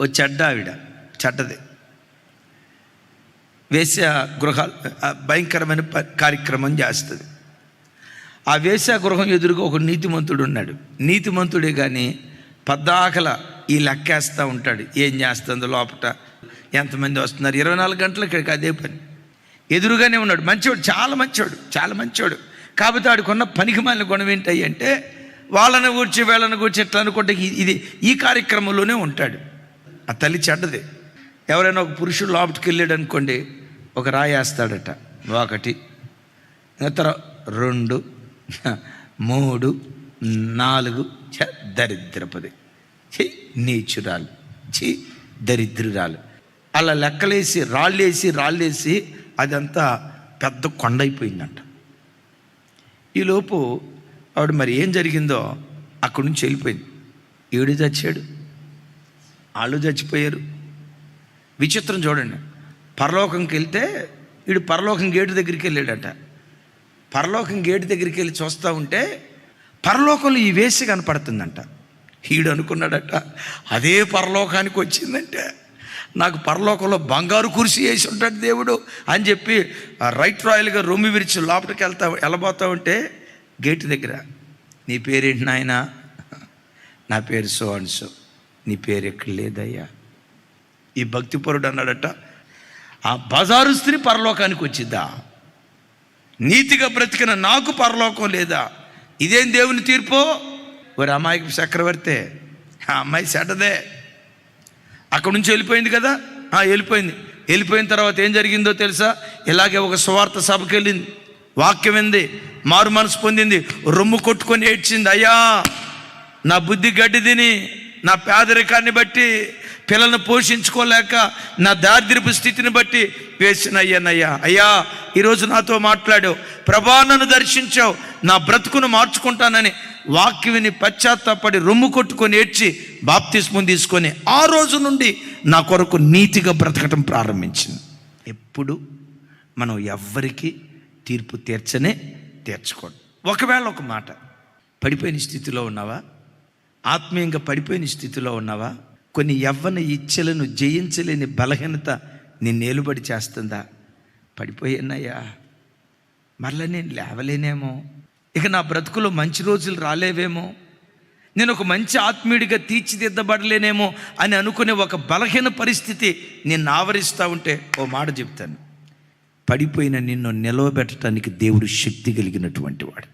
ఓ చెడ్డ ఆవిడ చెడ్డది. వేశ్య గృహాలు భయంకరమైన ప- కార్యక్రమం చేస్తుంది. ఆ వేశ్య గృహం ఎదురుగా ఒక నీతిమంతుడు ఉన్నాడు. నీతిమంతుడే కానీ పద్దాకల ఈ లెక్కేస్తూ ఉంటాడు. ఏం చేస్తుంది లోపట ఎంతమంది వస్తున్నారు? ఇరవై నాలుగు గంటలు ఇక్కడికి అదే పని. ఎదురుగానే ఉన్నాడు. మంచివాడు చాలా మంచివాడు చాలా మంచివాడు కాకపోతే ఆడుకున్న పనికి మాలిన గుణం ఏంటి అంటే వాళ్ళని కూర్చి వీళ్ళని కూర్చి ఎట్లా అనుకుంటే ఇది- ఇది ఈ కార్యక్రమంలోనే ఉంటాడు. ఆ తల్లి చెడ్డది. ఎవరైనా ఒక పురుషుడు లోపలికి వెళ్ళాడు అనుకోండి ఒక రాయి వేస్తాడట. ఒకటి ఇతర రెండు మూడు నాలుగు. చ దరిద్రపది. ఛీ నీచురాలు. ఛీ దరిద్రురాలు. అలా లెక్కలేసి రాళ్ళేసి రాళ్ళేసి అదంతా పెద్ద కొండ అయిపోయిందంట ఈలోపు ఆవిడ మరి ఏం జరిగిందో అక్కడి నుంచి వెళ్ళిపోయింది. ఈడు చచ్చాడు వాళ్ళు చచ్చిపోయారు. విచిత్రం చూడండి. పరలోకంకి వెళ్తే వీడు పరలోకం గేటు దగ్గరికి వెళ్ళాడట. పరలోకం గేటు దగ్గరికి వెళ్ళి చూస్తూ ఉంటే పరలోకంలో ఈ వేసి కనపడుతుందంట. ఈడు అనుకున్నాడట అదే పరలోకానికి వచ్చిందంటే నాకు పరలోకంలో బంగారు కుర్చీ వేసి ఉంటాడు దేవుడు అని చెప్పి రైట్ రాయల్గా రొమ్మి విరిచి లోపలికి వెళ్తా వెళ్ళబోతా ఉంటే గేటు దగ్గర నీ పేరేంటి నాయనా? నా పేరు సో అండ్ సో. నీ పేరు ఎక్కడ లేదయ్యా? ఈ భక్తిపరుడు అన్నాడట ఆ బజారు స్త్రీ పరలోకానికి వచ్చిద్దా? నీతిగా బ్రతికిన నాకు పరలోకం లేదా? ఇదేం దేవుని తీర్పు? ఒక అమ్మాయికి చక్రవర్తే ఆ అమ్మాయి సెటదే అక్కడి నుంచి వెళ్ళిపోయింది కదా? వెళ్ళిపోయింది. వెళ్ళిపోయిన తర్వాత ఏం జరిగిందో తెలుసా? ఇలాగే ఒక స్వార్థ సభకి వెళ్ళింది వాక్యం ఏంది? మారు మనసు పొందింది. రొమ్ము కొట్టుకొని ఏడ్చింది అయ్యా నా బుద్ధి గడ్డి తిని నా పేదరికాన్ని బట్టి పిల్లల్ని పోషించుకోలేక నా దారిద్రపు స్థితిని బట్టి వేసిన అయ్యానయ్యా. అయ్యా ఈరోజు నాతో మాట్లాడు. ప్రభా నన్ను దర్శించావు. నా బ్రతుకును మార్చుకుంటానని వాక్యవిని పశ్చాత్తాపడి రొమ్ము కొట్టుకొని ఏడ్చి బాప్తిస్మం తీసుకొని ఆ రోజు నుండి నా కొరకు నీతిగా బ్రతకటం ప్రారంభించింది. ఎప్పుడు మనం ఎవ్వరికి తీర్పు తీర్చనే తీర్చుకోండి. ఒకవేళ ఒక మాట పడిపోయిన స్థితిలో ఉన్నావా? ఆత్మీయంగా పడిపోయిన స్థితిలో ఉన్నావా? కొన్ని యవ్వన ఇచ్చలను జయించలేని బలహీనత నిన్నేలుబడి చేస్తుందా? పడిపోయానయ్యా మరలా నేను లేవలేనేమో. ఇక నా బ్రతుకులో మంచి రోజులు రాలేవేమో. నేను ఒక మంచి ఆత్మీయుడిగా తీర్చిదిద్దబడలేనేమో అని అనుకునే ఒక బలహీన పరిస్థితి నిన్ను ఆవరిస్తూ ఉంటే ఓ మాట చెప్తాను. పడిపోయిన నిన్ను నిలవబెట్టడానికి దేవుడు శక్తి కలిగినటువంటి వాడు.